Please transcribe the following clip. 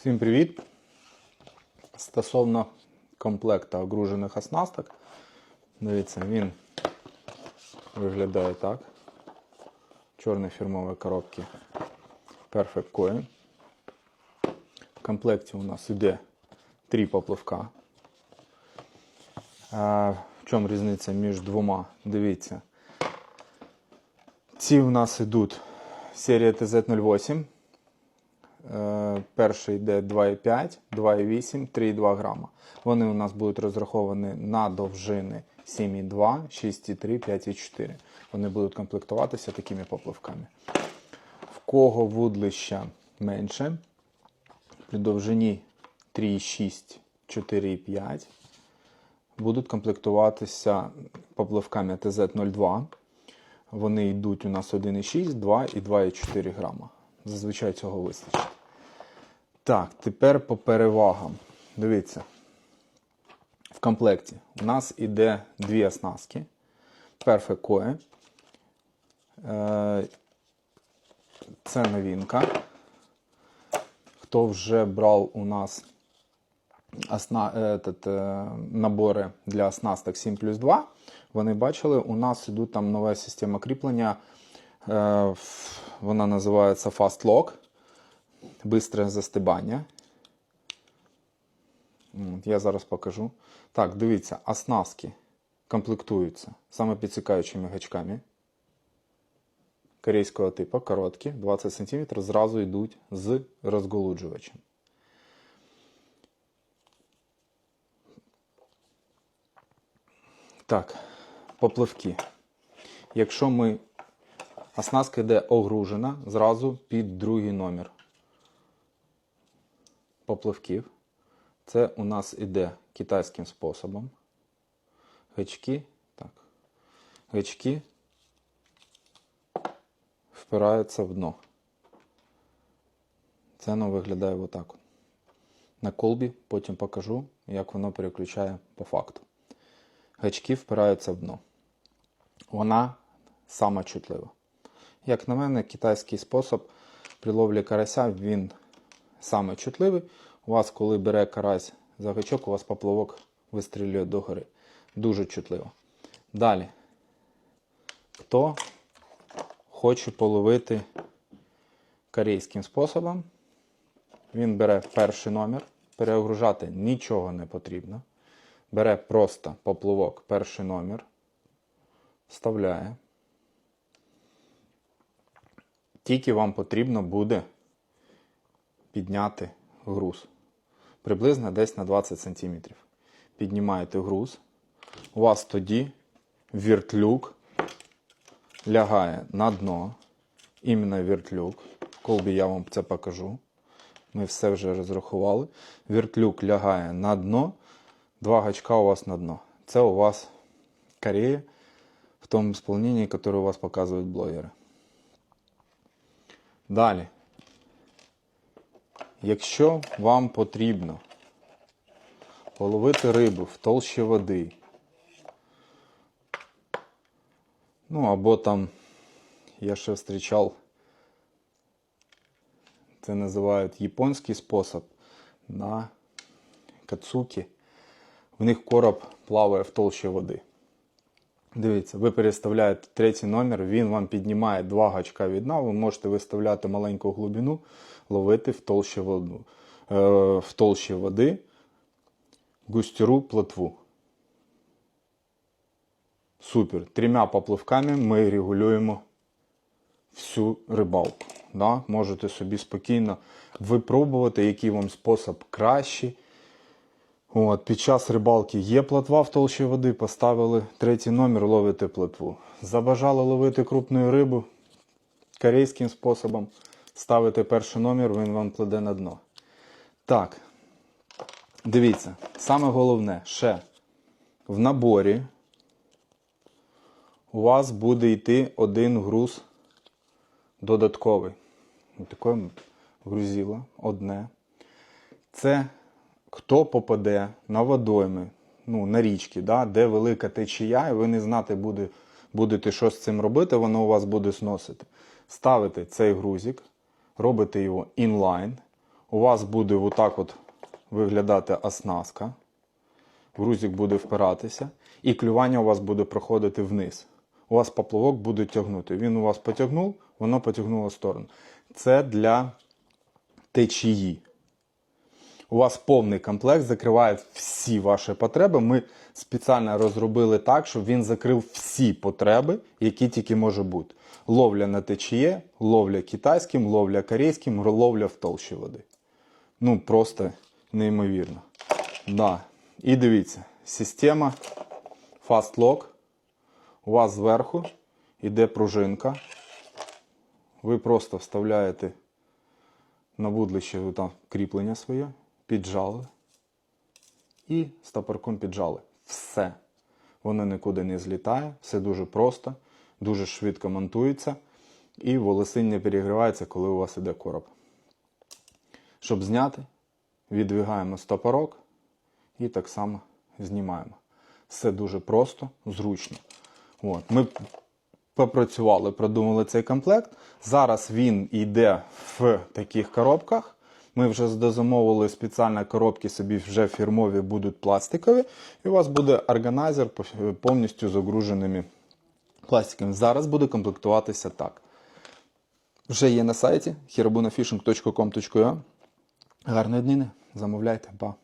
Всім привіт! Стосовно комплекта огружених оснасток, дивіться, він виглядає так. Чорні фірмові коробки Perfect Coin. В комплекті у нас йде три попливка. А, в чому різниця між двома? Дивіться. Ці у нас йдуть серія TZ08. Е, Перший йде 2,5, 2,8, 3,2 грама. Вони у нас будуть розраховані на довжини 7,2, 6,3, 5,4. Вони будуть комплектуватися такими попливками. В кого вудлища менше, при довжині 3,6, 4,5 будуть комплектуватися попливками TZ02. Вони йдуть у нас 1,6, 2 і 2,4 грама. Зазвичай цього вистачить. Так, тепер по перевагам. Дивіться. В комплекті у нас іде дві оснастки. Coe. Е, Це новинка. Хто вже брав у нас осна, этот, е, набори для оснасток 7 плюс 2, вони бачили, у нас йдуть там нова система кріплення. Е, Вона називається Fast Lock. Бистре застибання. Я зараз покажу. Так, дивіться, оснастки комплектуються саме підсікаючими гачками. Корейського типу, короткі, 20 см, зразу йдуть з розголуджувачем. Так, попливки. Якщо ми оснастка йде огружена зразу під другий номер попливків. Це у нас іде китайським способом. Гачки, так. Гачки впираються в дно. Це воно виглядає отак. от. На колбі потім покажу, як воно переключає по факту. Гачки впираються в дно. Вона сама чутлива. Як на мене, китайський спосіб при ловлі карася він саме чутливий. У вас, коли бере карась за гачок, у вас поплавок вистрілює догори. Дуже чутливо. Далі. Хто хоче половити корейським способом, він бере перший номер, переогружати нічого не потрібно. Бере просто поплавок, перший номер, вставляє. Тільки вам потрібно буде підняти груз. Приблизно десь на 20 см. Піднімаєте груз. У вас тоді віртлюк лягає на дно. Іменно віртлюк. В колбі я вам це покажу. Ми все вже розрахували. Віртлюк лягає на дно. Два гачка у вас на дно. Це у вас Корея в тому сповненні, яке у вас показують блогери. Далі. Якщо вам потрібно половити рибу в толщі води, ну або там, я ще зустрічав, це називають японський спосіб на кацуки. В них короб плаває в толщі води. Дивіться, ви переставляєте третій номер, він вам піднімає два гачка від дна, ви можете виставляти маленьку глибину, ловити в толщі, воду, е, в толщі води густіру плотву. Супер. Трьома попливками ми регулюємо всю рибалку. Да? Можете собі спокійно випробувати, який вам спосіб кращий. От, під час рибалки є плотва в толщі води, поставили третій номер, ловите плотву. Забажали ловити крупну рибу корейським способом. Ставите перший номер, він вам кладе на дно. Так, дивіться, саме головне, ще в наборі у вас буде йти один груз додатковий. Таке грузило одне. Це хто попаде на водойми, ну, на річки, да, де велика течія, і ви не знати буде, будете, що з цим робити, воно у вас буде сносити. Ставите цей грузик, робите його інлайн, У вас буде отак от виглядати оснастка. Грузик буде впиратися, і клювання у вас буде проходити вниз. У вас поплавок буде тягнути. Він у вас потягнув, воно потягнуло в сторону. Це для течії. У вас повний комплект закриває всі ваші потреби. Ми спеціально розробили так, щоб він закрив всі потреби, які тільки може бути. Ловля на течіє, ловля китайським, ловля корейським, ловля в толщі води. Ну, просто неймовірно. Да. І дивіться, система Fast Lock. У вас зверху йде пружинка. Ви просто вставляєте на вудлище там кріплення своє, піджали і стопорком піджали. Все. Воно нікуди не злітає, все дуже просто, дуже швидко монтується і волосинь не перегрівається, коли у вас іде короб. Щоб зняти, відвігаємо стопорок і так само знімаємо. Все дуже просто, зручно. От. Ми попрацювали, продумали цей комплект. Зараз він йде в таких коробках. Ми вже дозамовили спеціальні коробки, собі вже фірмові будуть пластикові. І у вас буде органайзер повністю загруженими пластиками. Зараз буде комплектуватися так. Вже є на сайті herobunafishing.com.ua. Гарної днини, замовляйте, па!